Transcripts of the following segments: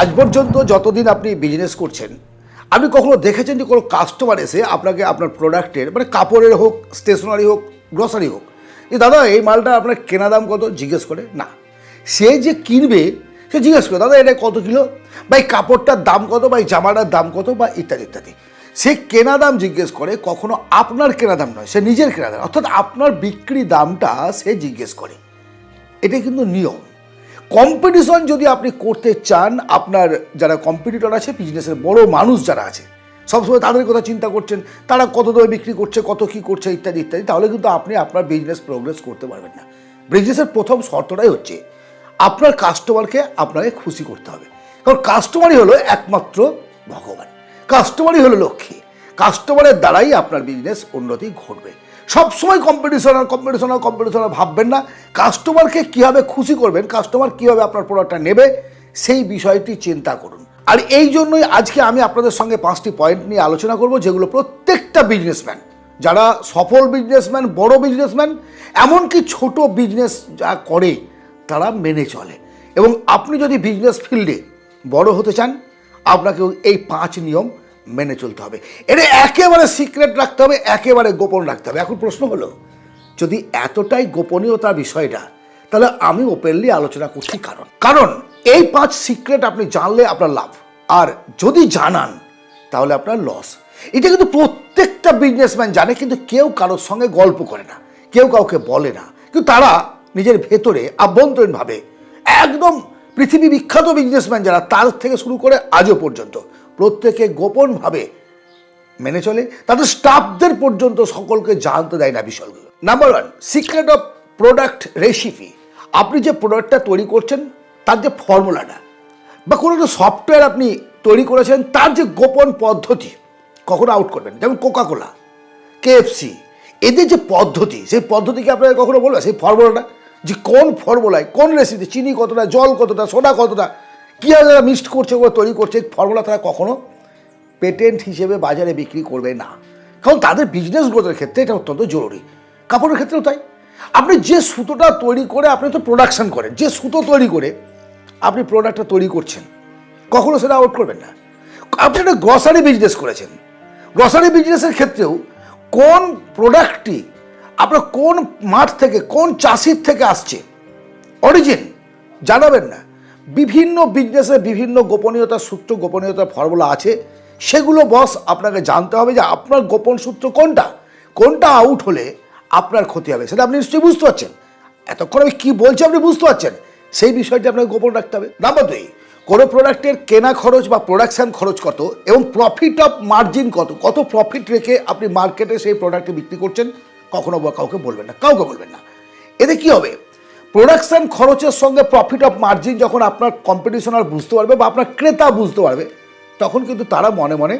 আজ পর্যন্ত যতদিন আপনি বিজনেস করছেন, আপনি কখনো দেখেছেন যে কোনো কাস্টমার এসে আপনাকে আপনার প্রোডাক্টের মানে কাপড়ের হোক স্টেশনারি হোক গ্রসারি হোক, যে দাদা এই মালটা আপনার কেনা দাম কত? জিজ্ঞেস করে, না। সে যে কিনবে, সে জিজ্ঞেস করে, দাদা, এটা কত কিলো? বা এই কাপড়টার দাম কত? বা এই জামাটার দাম কত? বা ইত্যাদি ইত্যাদি। সে কেনা দাম জিজ্ঞেস করে, কখনো আপনার কেনা দাম নয়, সে নিজের কেনা দাম, অর্থাৎ আপনার বিক্রি দামটা সে জিজ্ঞেস করে। এটা কিন্তু নিয়ম। কম্পিটিশন যদি আপনি করতে চান, আপনার যারা কম্পিটিটর আছে বিজনেসের বড় মানুষ যারা আছে, সবসময় তাদের কথা চিন্তা করছেন, তারা কত দামে বিক্রি করছে, কত কি করছে, ইত্যাদি ইত্যাদি, তাহলে কিন্তু আপনি আপনার বিজনেস প্রোগ্রেস করতে পারবেন না। বিজনেসের প্রথম শর্তটাই হচ্ছে, আপনার কাস্টমারকে আপনাকে খুশি করতে হবে। কারণ কাস্টমারই হলো একমাত্র ভগবান। কাস্টমারই হলো লক্ষ্মী। কাস্টমারের দ্বারাই আপনার বিজনেস উন্নতি ঘটবে। সবসময় কম্পিটিশন আর কম্পিটিশন আর কম্পিটিশন ভাববেন না। কাস্টমারকে কীভাবে খুশি করবেন কাস্টমার কীভাবে আপনার প্রোডাক্টটা নেবে, সেই বিষয়টি চিন্তা করুন। আর এই জন্যই আজকে আমি আপনাদের সঙ্গে পাঁচটি পয়েন্ট নিয়ে আলোচনা করব, যেগুলো প্রত্যেকটা বিজনেসম্যান যারা সফল বিজনেসম্যান বড় বিজনেসম্যান এমনকি ছোট বিজনেস যা করে, তারা মেনে চলে। এবং আপনি যদি বিজনেস ফিল্ডে বড় হতে চান, আপনাকেও এই পাঁচ নিয়ম মেনে চলতে হবে। এটা একেবারে সিক্রেট রাখতে হবে, একেবারে গোপন রাখতে হবে। এখন প্রশ্ন হলো, যদি এতটাই গোপনীয়তা বিষয়টা, তাহলে আমি ওপেনলি আলোচনা করছি কারণ। কারণ এই পাঁচ সিক্রেট আপনি জানলে আপনার লাভ। আর যদি জানান, তাহলে আপনার লস এটা কিন্তু প্রত্যেকটা বিজনেসম্যান জানে, কিন্তু কেউ কারোর সঙ্গে গল্প করে না। কেউ কাউকে বলে না। কিন্তু তারা নিজের ভেতরে আভ্যন্তরীণভাবে, একদম পৃথিবী বিখ্যাত বিজনেসম্যান যারা, তার থেকে শুরু করে আজও পর্যন্ত প্রত্যেকে গোপনভাবে মেনে চলে। তাদের স্টাফদের পর্যন্ত সকলকে জানতে দেয় না বিষয়গুলো। Number one secret of product recipe আপনি যে প্রোডাক্টটা তৈরি করছেন, তার যে ফর্মুলাটা বা কোনো একটা সফটওয়্যার আপনি তৈরি করেছেন, তার যে গোপন পদ্ধতি, কখনো আউট করবেন যেমন কোকা কোলা কেএফসি এদের যে পদ্ধতি, সেই পদ্ধতিকে আপনাকে কখনো বলবে সেই ফর্মুলাটা যে কোন ফর্মুলায় কোন রেসিপি চিনি কতটা, জল কতটা, সোডা কতটা কীভাবে তারা মিক্সড করছে, ওগুলো তৈরি করছে ফর্মুলা তারা কখনো পেটেন্ট হিসেবে বাজারে বিক্রি করবে না। কারণ তাদের বিজনেস গ্রোথের ক্ষেত্রে এটা অত্যন্ত জরুরি। কাপড়ের ক্ষেত্রেও তাই। আপনি যে সুতোটা তৈরি করে আপনি তো প্রোডাকশন করেন, যে সুতো তৈরি করে আপনি প্রোডাক্টটা তৈরি করছেন, কখনো সেটা আউট করবেন না। আপনি একটা গ্রসারি বিজনেস করেছেন। গ্রসারি বিজনেসের ক্ষেত্রেও কোন প্রোডাক্টটি আপনার কোন মাঠ থেকে, কোন চাষির থেকে আসছে? অরিজিন জানাবেন না। বিভিন্ন বিজনেসে বিভিন্ন গোপনীয়তার সূত্র গোপনীয়তার ফর্মুলা আছে। সেগুলো বস আপনাকে জানতে হবে যে আপনার গোপন সূত্র কোনটা? কোনটা আউট হলে আপনার ক্ষতি হবে, সেটা আপনি নিশ্চয়ই বুঝতে পারছেন। এতক্ষণ আমি কী বলছি আপনি বুঝতে পারছেন? সেই বিষয়টি আপনাকে গোপন রাখতে হবে। নাম্বার দুই, কোনো প্রোডাক্টের কেনা খরচ বা প্রোডাকশন খরচ কত এবং প্রফিট অফ মার্জিন কত? কত প্রফিট রেখে আপনি মার্কেটে সেই প্রোডাক্টটি বিক্রি করছেন? কখনো বা কাউকে বলবেন না, কাউকে বলবেন না। এতে কি হবে? প্রোডাকশন খরচের সঙ্গে প্রফিট অফ মার্জিন যখন আপনার কম্পিটিশন আর বুঝতে পারবে বা আপনার ক্রেতা বুঝতে পারবে, তখন কিন্তু তারা মনে মনে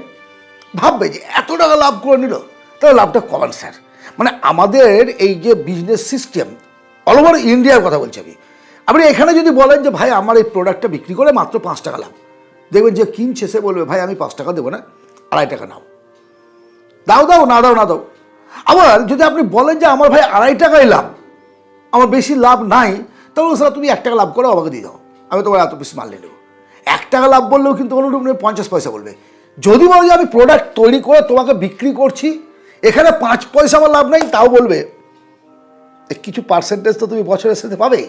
ভাববে যে এত টাকা লাভ করে নিল, তাহলে লাভটা কমান স্যার মানে আমাদের এই যে বিজনেস সিস্টেম অল ওভার ইন্ডিয়ার কথা বলছি আমি। আপনি এখানে যদি বলেন যে, ভাই, আমার এই প্রোডাক্টটা বিক্রি করে মাত্র পাঁচ টাকা লাভ। দেখবেন যে কিনছে সে বলবে, ভাই, আমি পাঁচ টাকা দেবো না, আড়াই টাকা নাও। দাও দাও, না দাও না দাও। আবার যদি আপনি বলেন যে, আমার ভাই আড়াই টাকাই লাভ আমার বেশি লাভ নাই তাহলে স্যার তুমি এক টাকা লাভ করো আমাকে দিয়ে দাও। আমি তোমার এত বেশি মাল নিয়ে নেব। এক টাকা লাভ বললেও কিন্তু কোনো রকম পঞ্চাশ পয়সা বলবে। যদি বলো যে আমি প্রোডাক্ট তৈরি করে তোমাকে বিক্রি করছি, এখানে পাঁচ পয়সা আমার লাভ নেই, তাও বলবে কিছু পার্সেন্টেজ তো তুমি বছরের সাথে পাবে।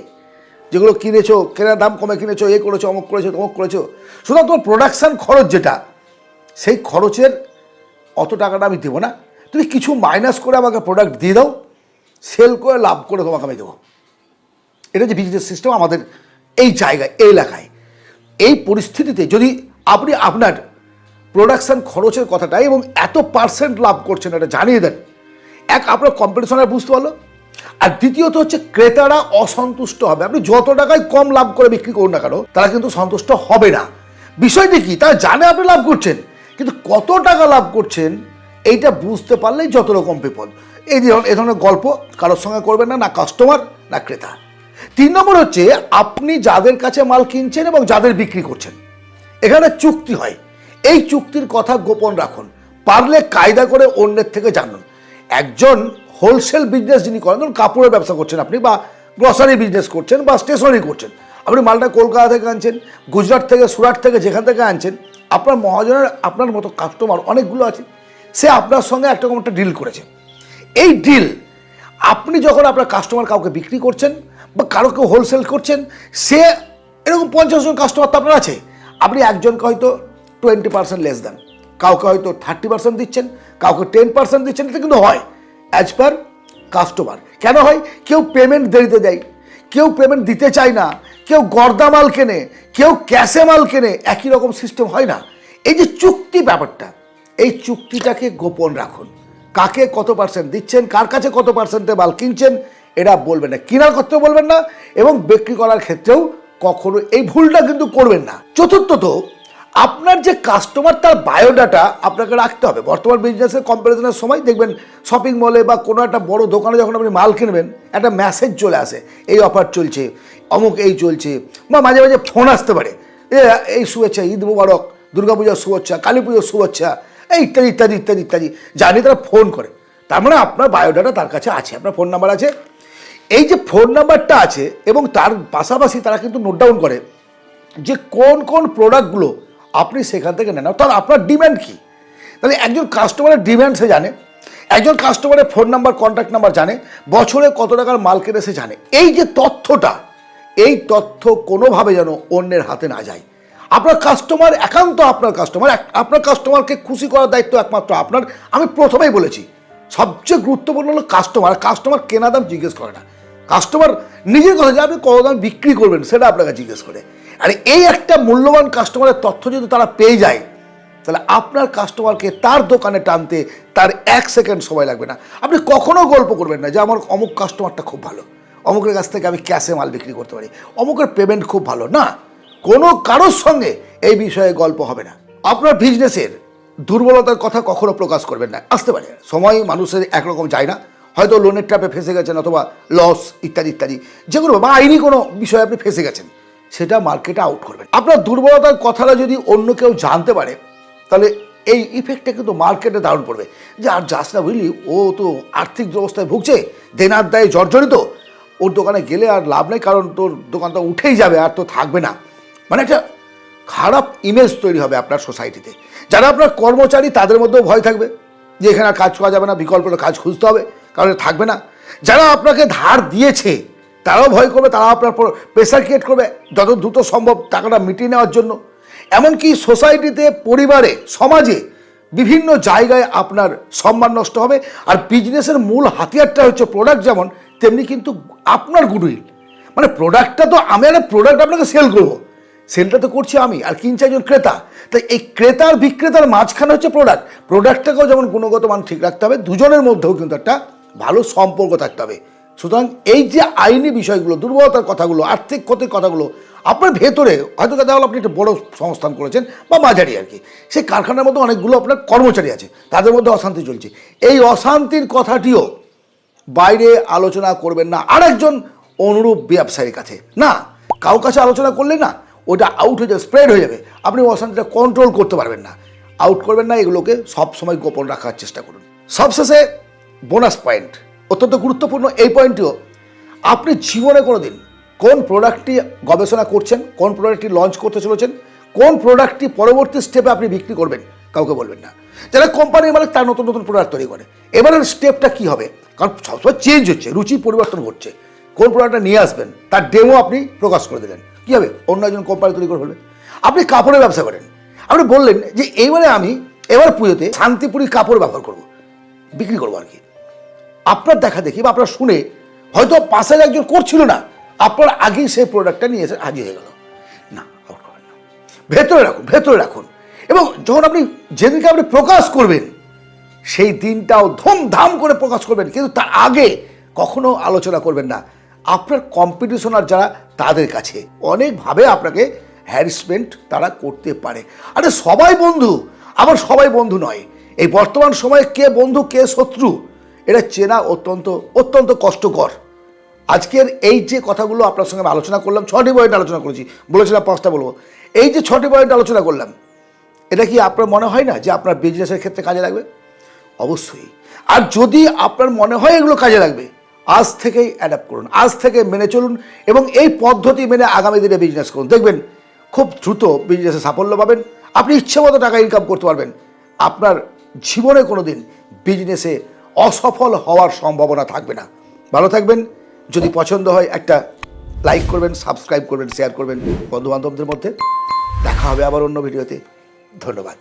যেগুলো কিনেছো, কেনার দাম কমে কিনেছো, এ করেছ, অমুক করেছ, তমুক করেছ। সুতরাং তোমার প্রোডাকশান খরচ যেটা, সেই খরচের অত টাকাটা আমি দেবো না। তুমি কিছু মাইনাস করে আমাকে প্রোডাক্ট দিয়ে দাও। সেল করে লাভ করে তোমাকে আমি দেবো। এটা যে বিজনেস সিস্টেম আমাদের এই জায়গায়, এই এলাকায়, এই পরিস্থিতিতে যদি আপনি আপনার প্রোডাকশন খরচের কথাটা এবং এত পার্সেন্ট লাভ করছেন এটা জানিয়ে দেন। এক, আপনার কম্পিটিশনার বুঝতে পারল। আর দ্বিতীয়ত হচ্ছে ক্রেতারা অসন্তুষ্ট হবে। আপনি যত টাকায় কম লাভ করে বিক্রি করুন না কেন, তারা কিন্তু সন্তুষ্ট হবে না। বিষয়টি কি? তারা জানে আপনি লাভ করছেন, কিন্তু কত টাকা লাভ করছেন, এইটা বুঝতে পারলেই যত রকম বিপদ। এই ধরনের এ ধরনের গল্প কারোর সঙ্গে করবেন না না কাস্টমার না ক্রেতা। তিন নম্বর হচ্ছে, আপনি যাদের কাছে মাল কিনছেন এবং যাদের বিক্রি করছেন, এখানে চুক্তি হয়। এই চুক্তির কথা গোপন রাখুন। পারলে কায়দা করে অন্যের থেকে জানুন। একজন হোলসেল বিজনেস যিনি করেন, ধরুন কাপড়ের ব্যবসা করছেন আপনি বা গ্রসারি বিজনেস করছেন বা স্টেশনারি করছেন। আপনি মালটা কলকাতা থেকে আনছেন, গুজরাট থেকে, সুরাট থেকে, যেখান থেকে আনছেন, আপনার মহাজনের, আপনার মতো কাস্টমার অনেকগুলো আছে। সে আপনার সঙ্গে একটা একটা ডিল করেছে। এই ডিল আপনি যখন আপনার কাস্টমার কাউকে বিক্রি করছেন বা কারোকে হোলসেল করছেন, সে এরকম পঞ্চাশ জন কাস্টমার তো আপনার আছে। আপনি একজনকে হয়তো টোয়েন্টি পার্সেন্ট লেস দেন। কাউকে হয়তো থার্টি পার্সেন্ট দিচ্ছেন, কাউকে টেন পার্সেন্ট দিচ্ছেন, এটা কিন্তু হয়। অ্যাজ পার কাস্টমার কেন হয়? কেউ পেমেন্ট দেরিতে দেয়, কেউ পেমেন্ট দিতে চায় না, কেউ গর্দা মাল কেনে, কেউ ক্যাশে মাল কেনে, একই রকম সিস্টেম হয় না। এই যে চুক্তি ব্যাপারটা, এই চুক্তিটাকে গোপন রাখুন। কাকে কত পার্সেন্ট দিচ্ছেন, কার কাছে কত পার্সেন্টে মাল কিনছেন এটা বলবেন না। কেনার ক্ষেত্রেও বলবেন না এবং বিক্রি করার ক্ষেত্রেও কখনো এই ভুলটা কিন্তু করবেন না। চতুর্থত, আপনার যে কাস্টমার তার বায়োডাটা আপনাকে রাখতে হবে। বর্তমান বিজনেসের কম্পারিজনের সময় দেখবেন শপিং মলে বা কোনো একটা বড় দোকানে যখন আপনি মাল কিনবেন, একটা মেসেজ চলে আসে, এই অফার চলছে, অমুক এই চলছে, বা মাঝে মাঝে ফোন আসতে পারে। এই শুভেচ্ছা, ঈদ মুবারক, দুর্গাপূজার শুভেচ্ছা কালী পুজোর শুভেচ্ছা এই ইত্যাদি ইত্যাদি ইত্যাদি ইত্যাদি। জানি তারা ফোন করে। তার মানে আপনার বায়োডাটা তার কাছে আছে, আপনার ফোন নাম্বার আছে। এই যে ফোন নাম্বারটা আছে এবং তার পাশাপাশি তারা কিন্তু নোট ডাউন করে যে কোন কোন প্রোডাক্টগুলো আপনি সেখান থেকে নেন। তার আপনার ডিম্যান্ড কী? তাহলে একজন কাস্টমারের ডিম্যান্ড সে জানে, একজন কাস্টমারের ফোন নাম্বার কন্ট্যাক্ট নাম্বার জানে, বছরে কত টাকার মাল কেনে সে জানে। এই যে তথ্যটা, এই তথ্য কোনোভাবে যেন অন্যের হাতে না যায়। আপনার কাস্টমার একান্ত আপনার কাস্টমার আপনার কাস্টমারকে খুশি করার দায়িত্ব একমাত্র আপনার। আমি প্রথমেই বলেছি, সবচেয়ে গুরুত্বপূর্ণ হলো কাস্টমার কাস্টমার কেনা দাম জিজ্ঞেস করে না। কাস্টমার নিজের কথা যে আপনি কত দাম বিক্রি করবেন সেটা আপনাকে জিজ্ঞেস করে। আর এই একটা মূল্যবান কাস্টমারের তথ্য যদি তারা পেয়ে যায়, তাহলে আপনার কাস্টমারকে তার দোকানে টানতে তার এক সেকেন্ড সময় লাগবে না। আপনি কখনো গল্প করবেন না যে আমার অমুক কাস্টমারটা খুব ভালো, অমুকের কাছ থেকে আমি ক্যাশে মাল বিক্রি করতে পারি, অমুকের পেমেন্ট খুব ভালো। না কোনো কারোর সঙ্গে এই বিষয়ে গল্প হবে না। আপনার বিজনেসের দুর্বলতার কথা কখনো প্রকাশ করবেন না। আসতে পারে, সময় মানুষের একরকম যায় না। হয়তো লোনের ট্র্যাপে ফেসে গেছেন অথবা লস ইত্যাদি ইত্যাদি। যেগুলো বা আইনি কোনো বিষয়ে আপনি ফেসে গেছেন, সেটা মার্কেটে আউট করবেন। আপনার দুর্বলতার কথাটা যদি অন্য কেউ জানতে পারে, তাহলে এই ইফেক্টটা কিন্তু মার্কেটে দারুণ পড়বে। যে আর যাস না বুঝলি, ও তো আর্থিক অবস্থায় ভুগছে দেনার দায়ে জর্জরিত। ওর দোকানে গেলে আর লাভ নেই, কারণ তোর দোকানটা উঠেই যাবে, আর তো থাকবে না। মানে একটা খারাপ ইমেজ তৈরি হবে আপনার সোসাইটিতে যারা আপনার কর্মচারী, তাদের মধ্যেও ভয় থাকবে যে এখানে কাজ করা যাবে না বিকল্প কাজ খুঁজতে হবে, কারণ থাকবে না। যারা আপনাকে ধার দিয়েছে, তারাও ভয় করবে তারা আপনার প্রেশার ক্রিয়েট করবে, যত দ্রুত সম্ভব টাকাটা মিটিয়ে নেওয়ার জন্য। এমনকি সোসাইটিতে পরিবারে, সমাজে বিভিন্ন জায়গায় আপনার সম্মান নষ্ট হবে, আর বিজনেসের মূল হাতিয়ারটা হচ্ছে প্রোডাক্ট যেমন, তেমনি কিন্তু আপনার গুডউইল মানে প্রোডাক্টটা তো আমি একটা প্রোডাক্ট আপনাকে সেল করব। সেলটা তো করছি আমি, আর কিনছে একজন ক্রেতা। তাই এই ক্রেতার বিক্রেতার মাঝখানে হচ্ছে প্রোডাক্ট প্রোডাক্টটাকেও যেমন গুণগত মান ঠিক রাখতে হবে, দুজনের মধ্যেও কিন্তু একটা ভালো সম্পর্ক থাকতে হবে। সুতরাং এই যে আইনি বিষয়গুলো, দুর্বলতার কথাগুলো, আর্থিক ক্ষতির কথাগুলো, আপনার ভেতরে, হয়তো দেখা হলো আপনি একটা বড় সংস্থান করেছেন বা মাঝারি আর কি, সেই কারখানার মধ্যে অনেকগুলো আপনার কর্মচারী আছে, তাদের মধ্যে অশান্তি চলছে। এই অশান্তির কথাটিও বাইরে আলোচনা করবেন না। আরেকজন অনুরূপ ব্যবসায়ীর কাছে। না কাউ কাছে আলোচনা করলে না ওটা আউট হয়ে যাবে স্প্রেড হয়ে যাবে। আপনি অশান্তিটা কন্ট্রোল করতে পারবেন না। আউট করবেন না, এগুলোকে সব সময় গোপন রাখার চেষ্টা করুন। সবশেষে বোনাস পয়েন্ট অত্যন্ত গুরুত্বপূর্ণ এই পয়েন্টটিও আপনি জীবনে কোনো দিন কোন প্রোডাক্টটি গবেষণা করছেন, কোন প্রোডাক্টটি লঞ্চ করতে চলেছেন, কোন প্রোডাক্টটি পরবর্তী স্টেপে আপনি বিক্রি করবেন, কাউকে বলবেন না। যারা কোম্পানির মালিক, তার নতুন নতুন প্রোডাক্ট তৈরি করে। এবারের স্টেপটা কী হবে? কারণ সবসময় চেঞ্জ হচ্ছে, রুচি পরিবর্তন ঘটছে। কোন প্রোডাক্টটা নিয়ে আসবেন, তার ডেমো আপনি প্রকাশ করে দিলেন। কী হবে? অন্য একজন কোম্পানি তৈরি করে ফেলবে। আপনি কাপড়ের ব্যবসা করেন। আপনি বললেন যে এইবারে আমি এবার পুজোতে শান্তিপুরি কাপড় ব্যবহার করব, বিক্রি করব আর কি। আপনার দেখা দেখি বা আপনার শুনে হয়তো পাশে একজন করছিল না, আপনার আগেই সেই প্রোডাক্টটা নিয়ে এসে হাজির হয়ে গেল। না না। ভেতরে রাখুন ভেতরে রাখুন। এবং যখন আপনি যেদিনকে আপনি প্রকাশ করবেন, সেই দিনটাও ধুমধাম করে প্রকাশ করবেন। কিন্তু তার আগে কখনো আলোচনা করবেন না। আপনার কম্পিটিশনার যারা তাদের কাছে। অনেকভাবে আপনাকে হ্যারাসমেন্ট তারা করতে পারে। আরে সবাই বন্ধু আবার সবাই বন্ধু নয়। এই বর্তমান সময়ে কে বন্ধু, কে শত্রু, এটা চেনা অত্যন্ত অত্যন্ত কষ্টকর। আজকের এই যে কথাগুলো আপনার সঙ্গে আলোচনা করলাম, ছটি পয়েন্ট আলোচনা করেছি, বলেছিলাম, পাঁচটা বলব। এই যে ছটি পয়েন্ট আলোচনা করলাম, এটা কি আপনার মনে হয় না যে আপনার বিজনেসের ক্ষেত্রে কাজে লাগবে? অবশ্যই। আর যদি আপনার মনে হয় এগুলো কাজে লাগবে আজ থেকেই অ্যাডাপ্ট করুন, আজ থেকে মেনে চলুন এবং এই পদ্ধতি মেনে আগামী দিনে বিজনেস করুন। দেখবেন, খুব দ্রুত বিজনেসে সাফল্য পাবেন, আপনি ইচ্ছে মতো টাকা ইনকাম করতে পারবেন। আপনার জীবনে কোনো দিন বিজনেসে অসফল হওয়ার সম্ভাবনা থাকবে না। ভালো থাকবেন, যদি পছন্দ হয় একটা লাইক করবেন সাবস্ক্রাইব করবেন শেয়ার করবেন বন্ধু বান্ধবদের মধ্যে। দেখা হবে আবার অন্য ভিডিওতে ধন্যবাদ।